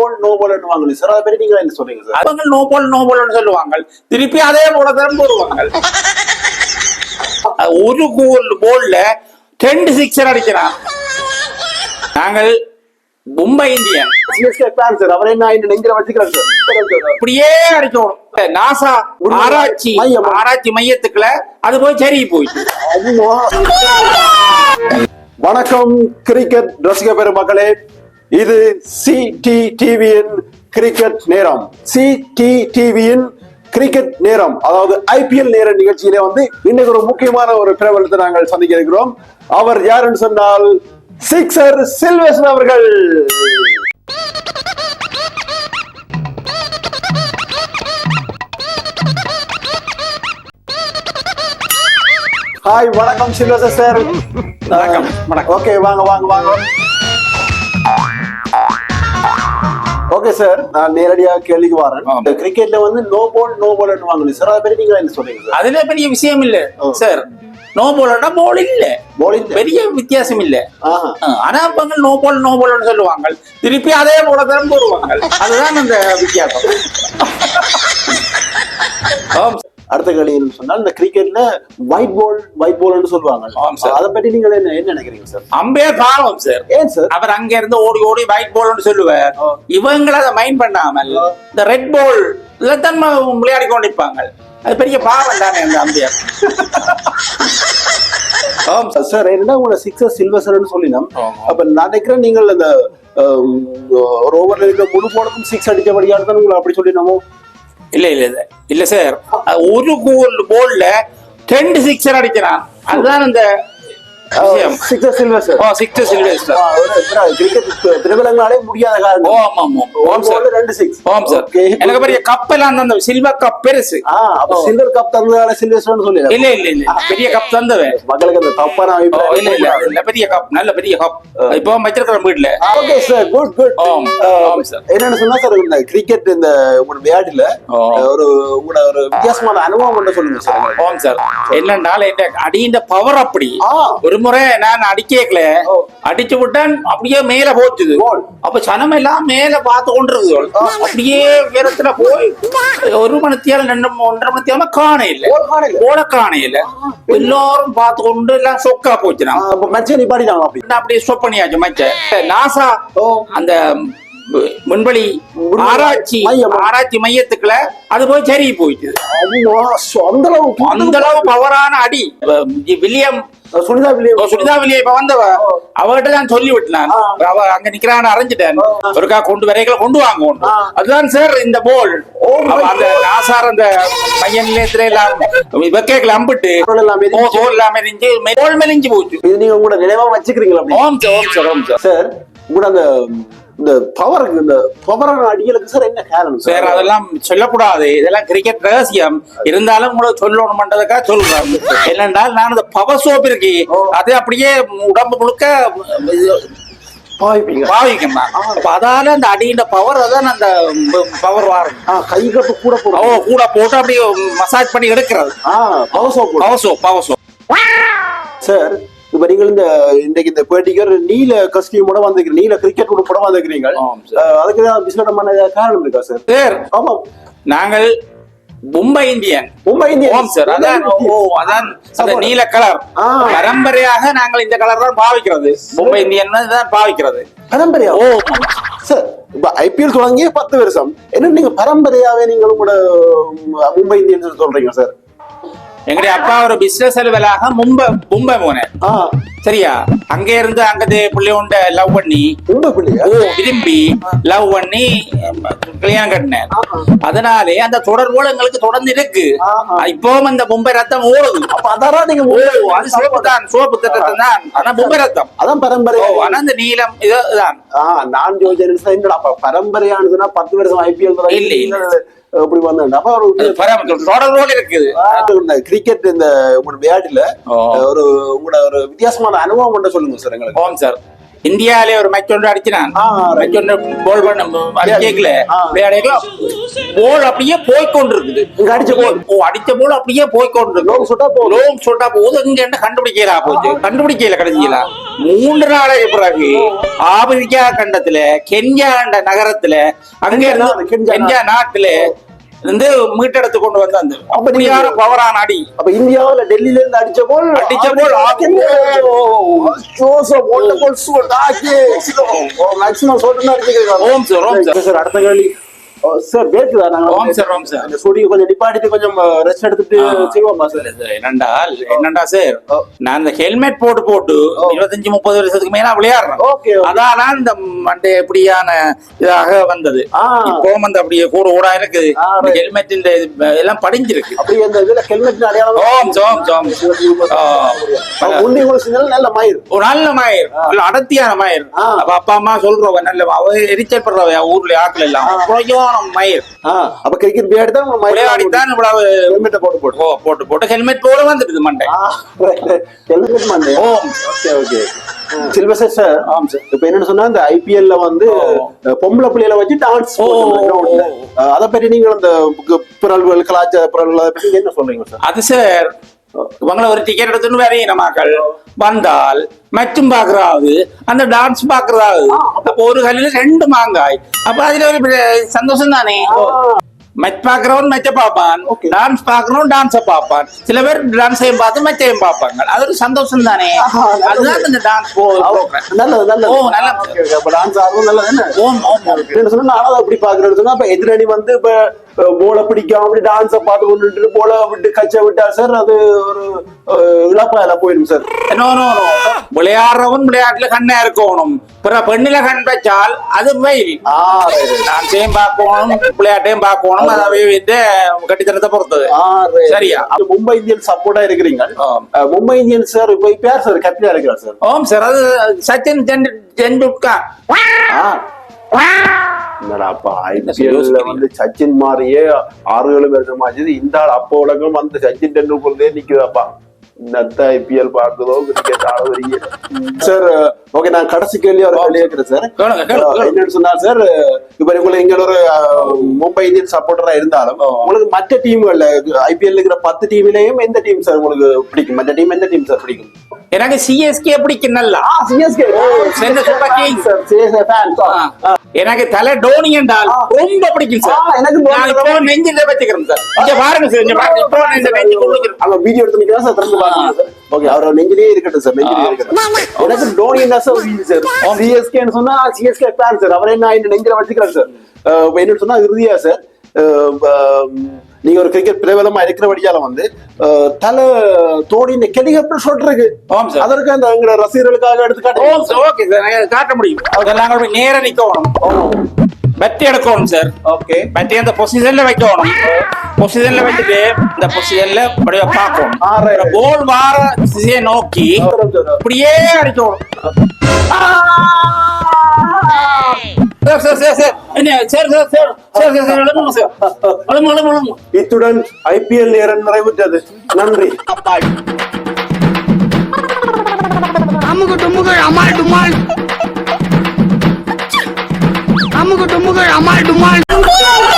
போல் no போல் வாங்க sir அதை பற்றி நீங்க என்ன சொல்றீங்க சார் அவங்க நோ போல் சொல்லுவாங்க திருப்பி அதே போல தான் போடுவாங்க ஒரு கோல் போல்ல ரெண்டு சிக்ஸர் அடிக்கிறான் நாங்கள் மும்பை இந்தியன். சார் அவரை இந்த நெஞ்சில வச்சுக்கிறாங்க சார் அப்படியே அடிக்கணும். நாசா ஆராய்ச்சி. ஆராய்ச்சி மையத்துக்குள்ள அது போய் சரி போயிடுச்சு வணக்கம் கிரிக்கெட் ரசிக பெருமக்களே. இது சி டி டிவியின் கிரிக்கெட் நேரம். சி டி டிவியின் கிரிக்கெட் நேரம். அதாவது ஐபிஎல் நேர நிகழ்ச்சியிலே வந்து இன்னைக்கு ஒரு முக்கியமான ஒரு பிரபலத்தை நாங்கள் சந்திக்க இருக்கிறோம். அவர் யாருன்னு சொன்னால் சிக்ஸர் சில்வேசன் அவர்கள். ஹாய் வணக்கம் சில்வேசன் சார் வணக்கம், வணக்கம். ஓகே வாங்க வாங்க வாங்க. ஓகே சார் நான் நேரடியா கேள்விக்கு வரேன். கிரிக்கெட்ல வந்து நோ பால் நோ பால் வாங்கணும் சார் அதை பற்றி நீங்க என்ன சொல்றீங்க அதுல பெரிய விஷயம் இல்ல. சார் நோ போலன்னா போல் இல்ல. இல்ல. பெரிய வித்தியாசம் இல்ல. ஆனா அவங்க நோ போல் நோ போல்னு சொல்லுவாங்க. திருப்பி அதே போல தான் போடுவாங்க. அதுதான் அந்த வித்தியாசம். அடுத்த கேள்வி என்ன சொன்னால் இந்த கிரிக்கெட்ல ஒயிட் பால் ஒயிட் பால்னு சொல்லுவாங்க. அதை பற்றி நீங்க என்ன என்ன நினைக்கிறீங்க சார் அம்பையர் பாவம் சார் ஏன் சார் அவர் அங்க இருந்து ஓடி ஓடி ஒயிட் போல்னு சொல்லுவார். இவங்கள அதை மைண்ட் பண்ணாமல். இந்த ரெட் பால் தான் விளையாடி கொண்டிருப்பாங்க அது பெரிய பாவம் தானே அந்த அம்பையர் ஆம் சார். சார் என்ன உங்களை சிக்ஸர் சில்வர்ஸ்னு சொல்லினோம். அப்ப நான் நினைக்கிறேன் நீங்கள் அந்த ஒரு ஓவர்ல இருக்கிற முழு போனதும் சிக்ஸ் அடிச்சபடியால் தான் உங்களை அப்படி சொல்லினோமோ இல்ல இல்ல இல்ல இல்ல சார் ஒரு கோல் போல்ல ரெண்டு சிக்ஸர் அடிக்கிறான். அதுதான் அந்த விஷயம் சிக்ஸர் சில்வர்ஸ் ஓ சிக்ஸ் சில்வேஸ்டர் கிரிக்கெட் பிரபலங்களாலே முடியாத ஓ காரணம் ஆமா ஆமா ஓம் சார் ரெண்டு சிக்ஸ் ஓம் சார் எனக்கு பெரிய கப்பெல்லாம் அந்த சில்வர் கப் பெருசு. ஆ அப்ப சில்வர் கப் தந்ததால சில்வர்ஸ்னு சொல்லி இல்ல இல்ல இல்ல பெரிய கப் தந்தவன். மக்களுக்கு அந்த தப்பான ஓ, இல்ல இல்ல இல்ல. பெரிய கப் நல்ல பெரிய கப் இப்போ வச்சிருக்கிறோம் வீட்டுல ஓகே சார் குட் குட் ஆம், ஆம் சார். என்னன்னு சொன்னா சார் இந்த கிரிக்கெட் இந்த உங்களோட விளையாட்டுல ஓ. ஒரு உங்களோட ஒரு வித்தியாசமான அனுபவம் மட்டும் சொல்லுங்க சார் ஓம் சார் என்னன்னால என்ன அடியின் பவர் அப்படி. ஆ. ஒரு முறை நான் அடிக்கல. அடிச்சு விட்டேன் அப்படியே மேல போச்சுது. அப்ப சனம் எல்லாம் மேல பார்த்து கொண்டிருக்கு அப்படியே உயரத்துல போய் ஒரு மணித்தியால ரெண்டு ஒன்றரை மணித்தியால காண இல்ல. ஓட காண இல்ல எல்லாரும் பார்த்து கொண்டு எல்லாம் சொக்கா போச்சு அப்படியே ஸ்டாப் பண்ணியாச்சு மச்ச. நாசா. அந்த விண்வெளி ஆராய்ச்சி. ஆராய்ச்சி மையத்துக்குள்ள அது போய் சரி போயிட்டு அந்த அளவு பவரான அடி. வில்லியம் சுனிதா வில்லியம் ஓ, சுனிதா வில்லியம் இப்ப வந்தவ? அவகிட்ட நான் சொல்லி விட்டேன். அவ அங்க நிக்கிறான்னு அறிஞ்சிட்டேன். ஒருக்கா கொண்டு வரைகளை கொண்டு வாங்க. அதுதான் சார் இந்த போல். அந்த. நாசார் அந்த மைய நிலையத்துல எல்லாம். வெக்கைகளை அம்பிட்டு. தோல் எல்லாம் மெலிஞ்சு தோல் மெலிஞ்சு போச்சு. இது நீங்க உங்களோட நினைவா வச்சுக்கிறீங்களா ஓம் சார் ஓம் சார் ஓம் சார். சார் உங்களோட அந்த இந்த பவருக்கு இந்த பவரான அடிகளுக்கு சார் என்ன காரணம் சார் அதெல்லாம் சொல்லக்கூடாது. இதெல்லாம் கிரிக்கெட் ரகசியம். இருந்தாலும் உங்களுக்கு சொல்லணும்ன்றதுக்காக சொல்றேன் என்னென்றால் நான் அந்த பவர் சோப் இருக்கு. அது அப்படியே உடம்பு முழுக்க பாவிக்கும் அப்ப அதால அந்த அடியின் பவர் அதான் அந்த பவர் வாரம். ஆ கை கப்பு கூட ஓ கூட போட்டு அப்படியே மசாஜ் பண்ணி எடுக்கிறது. Power soap power soap power soap sir இப்ப நீங்கள் இந்த இன்றைக்கு இந்த பேட்டிக்கு ஒரு நீல கஸ்டியூமோட வந்திருக்கீங்க நீல கிரிக்கெட் கூட வந்திருக்கிறீங்க. சார். அஹ், அதுக்கு ஏதாவது காரணம் இருக்கா சார் சார் ஆமா. நாங்கள் மும்பை இந்தியன். மும்பை இந்தியன்ஸ் ஓம் சார் அதான் ஓ அதான். நீல கலர். பரம்பரையாக நாங்கள் இந்த கலர் தான் பாவிக்கிறது. மும்பை இந்தியன் தான் பாவிக்கிறது. பரம்பரையா? ஓ. சார் இப்ப ஐபிஎல் தொடங்கி பத்து வருஷம். என்ன நீங்க பரம்பரையாவே நீங்கள் உங்களோட உம், மும்பை இந்தியன்ஸ் சொல்றீங்க சார் எங்களுடைய அப்பா ஒரு பிசினஸ் அலுவலாக மும்பை மும்பை போனேன் சரியா? அங்க இருந்து அங்கதே பிள்ளையோண்ட லவ் பண்ணி விரும்பி லவ் பண்ணி கல்யாணம் கட்டினேன் அதனாலே அந்த தொடர்போடு எங்களுக்கு தொடர்ந்து இருக்கு. இப்பவும் அந்த மும்பை ரத்தம் ஓடுது. அப்ப அதான் நீங்க ஓ மும்பை அது சிவப்பு தான் சிவப்பு திட்டத்தம் தான். ஆனா மும்பை ரத்தம். அதான் பரம்பரை. ஓ ஆனா அந்த நீலம் இதுதான் நான் அப்ப பரம்பரையானதுன்னா பத்து வருஷம் ஐபிஎல் இல்ல, இல்ல. இப்படி வந்தேன் அப்ப ஒரு இருக்குது. கிரிக்கெட் இந்த உங்களோட விளையாட்டுல. ஒரு உங்களோட ஒரு வித்தியாசமான அனுபவம் மட்டும் சொல்லுங்க சார் எங்களுக்கு. சார். இந்தியாவிலே ஒரு மேட்ச் ஒன்று அடிச்சினான். மேட்ச் ஒன்று போல் பண்ண அடிக்கல ஆ. விளையாடல போல் அப்படியே போய்க்கொண்டிருக்குது. இங்க அடிச்ச ball. ஓ அடிச்ச போல் அப்படியே Long shot ஆ போகுது. லோங் ஷாட்டா போகுது. இங்க என்ன கண்டுபிடிக்கலா போச்சு? கண்டுபிடிக்கல கடைசியில. மூன்று நாளைக்கு பிறகு ஆப்பிரிக்கா கண்டத்துல கென்யா நகரத்துல அங்க இருந்து கென்யா நாட்டுல இருந்து மீட்டெடுத்து கொண்டு வந்து அந்த அப்படியான பவரான அடி. அப்ப இந்தியாவுல டெல்லியில இருந்து அடிச்ச போல் அடிச்ச ball மேக்ஸிமம் சொல்லிட்டு அடிச்சிருக்காங்க ஓம் சார் ஓம் சார் அடுத்த கேள்வி. சார் கேக்குதா? நாங்க ஓம் சார் ஓம் சார். இந்த ஸ்டுடியோ கொஞ்சம் நிப்பாட்டிட்டு கொஞ்சம் ரெஸ்ட் எடுத்துட்டு செய்வோமா சார் என்னண்டால் என்னண்டா சார். நான் இந்த ஹெல்மெட் போட்டு போட்டு. இருபத்தஞ்சு முப்பது வருஷத்துக்கு மேல விளையாடுறேன். ஓகே அதான் இந்த மண்டை எப்படியான இதாக வந்தது. ஆ. இப்போ வந்து அப்படியே கூட ஊடா இருக்குது. ஹெல்மெட் எல்லாம் படிஞ்சிருக்கு. அப்படி அந்த இதுல ஹெல்மெட் அடையாளம் ஓம் சோம் சோம் ஓ. முந்தி நல்ல மயிர். ஒரு நல்ல மயிர். அடர்த்தியான மயிர். அப்ப அப்பா அம்மா சொல்றவ நல்ல எரிச்சல் படுறவ ஊர்ல ஆட்கள் எல்லாம். மயிர் அப்ப கிரிக்கெட் விளையாடி தான் மயிர் விளையாடித்தான் இவ்வளவு ஹெல்மெட்டை போட்டு போட்டு போட்டு போட்டு. ஹெல்மெட் போல வந்துடுது மண்டை. Helmet Monday. Okay okay. சில்வசர் sir ஆம் சார் இப்ப என்னன்னு சொன்னா இந்த ஐபிஎல்ல வந்து பொம்பளை பிள்ளைகளை வச்சு டான்ஸ். அதை பற்றி நீங்க அந்த பிறழ்வுகள் கலாச்சார பிறழ்வுகள் அதை பற்றி என்ன சொல்றீங்க சார் அது சார் இவங்கள ஒரு டிக்கெட் எடுத்துன்னு வரையின மக்கள் வந்தால் மச்சும் பாக்குறாவது அந்த டான்ஸ் பாக்குறதாவது அப்ப ஒரு கல்லில ரெண்டு மாங்காய். அப்ப அதுல ஒரு சந்தோஷம் தானே மெச் பாக்குறவன் மெச்ச பார்ப்பான். டான்ஸ் பாக்குறவன் டான்ஸ பார்ப்பான். சில பேர் டான்ஸையும் பார்த்து மெச்சையும் பார்ப்பாங்க. அது ஒரு சந்தோஷம் தானே. அதுதான் இந்த டான்ஸ் ப்ரோக்ராம் நல்லது நல்லது. ஓ. அப்ப டான்ஸ் ஆடுறது நல்லது என்ன ஓம் ஓம் என்ன சொன்னா நானும் அப்படி பாக்குறேன்னு சொன்னா அப்ப எதிரணி வந்து இப்ப போல பிடிக்காம அப்படி டான்ஸ பார்த்து கொண்டுட்டு போல விட்டு கச்ச விட்டா சார் அது ஒரு அஹ், இழப்பா போயிடும் சார் நோ விளையாடுறவன் விளையாட்டுல கண்ணா இருக்கணும். பிற பெண்ணில கண் வச்சால் அது வெயில். டான்ஸையும் பார்க்கணும் விளையாட்டையும் பார்க்கணும். பொறுத்தது. சரியா? மும்பை இந்தியன்ஸ் சப்போர்ட்டா இருக்கிறீங்க மும்பை இந்தியன்ஸ் சார் இப்ப இப்ப யார் சார் கேப்டனா இருக்கிறார் சார் ஓம் சார் அது சச்சின் தெண்டு தெண்டுல்கர் ஆ. என்னடா அப்பா என்ன ஐபிஎல்ல யோசிக்கிறீங்க? வந்து சச்சின் மாதிரியே ஆறு ஏழு வருஷம் ஆச்சு இந்த ஆள் அப்போ உலகம் வந்து சச்சின் டெண்டுல்கர்லயே நிக்குதாப்பா இந்த ஐபிஎல் பாக்குதோ கிரிக்கெட் ஆட வரீங்க சார் ஓகே நான் கடைசி கேள்வி அவர் கேள்வி கேட்கிறேன் சார் கேளுங்க, கேளுங்க, கேளுங்க. என்னன்னு சொன்னா சார் இப்ப உங்களுக்கு இங்க ஒரு அஹ், மும்பை இந்தியன் சப்போர்ட்டரா இருந்தாலும் உங்களுக்கு மற்ற டீம்கள்ல ஐபிஎல் இருக்கிற பத்து டீம்லயும் எந்த டீம் சார் உங்களுக்கு பிடிக்கும்? மற்ற டீம் எந்த டீம் சார் பிடிக்கும்? எனக்கு சிஎஸ்கே பிடிக்கும் நல்லா. CSK Chennai super kings. Sir CSK fan. எனக்கு தலை டோனி என்றால் ரொம்ப பிடிக்கும் சார். எனக்கு நான் இப்போ நெஞ்சில வச்சுக்கிறேன் சார். இங்க பாருங்க சார் இங்க பாருங்க. இப்போ இந்த நெஞ்சு கொண்டு அங்க வீடியோ எடுத்து நிக்கிறா சார் திறந்து பாருங்க சார். ஓகே அவர் நெஞ்சிலேயே இருக்கட்டும் சார் நெஞ்சிலேயே இருக்கட்டும். எனக்கு டோனி என்ன சார். சார் சிஎஸ்கேன்னு சொன்னா சிஎஸ்கே ஃபேன் சார். அவரே நான் நெஞ்சில வச்சுக்கிறேன் சார். என்னன்னு சொன்னா இறுதியா சார் நீங்க ஒரு கிரிக்கெட் பிரபலமா இருக்கிறபடியால வந்து அஹ் தலை தோடி இந்த ஆமாம் சார் அதற்கு அந்த எங்க ரசிகர்களுக்காக எடுத்து ஓகே சார் நான் காட்ட முடியும். அதெல்லாம் கூட நேர நிக்கணும். வெட்டி எடுக்கணும் சார் ஓகே. பட் அந்த பொசிஷன்ல வைக்கணும். பொசிஷன்ல வச்சுட்டு இந்த பொசிஷன்ல அப்படியே பார்க்கணும். போல் வார திசையை நோக்கி அப்படியே அடிக்கணும். இத்துடன் ஐபிஎல் நேரம் நிறைவுற்றது. நன்றி. அமுகு டுமுகு அமால் டுமால். அமுகு டுமுகு அமால் டுமால்.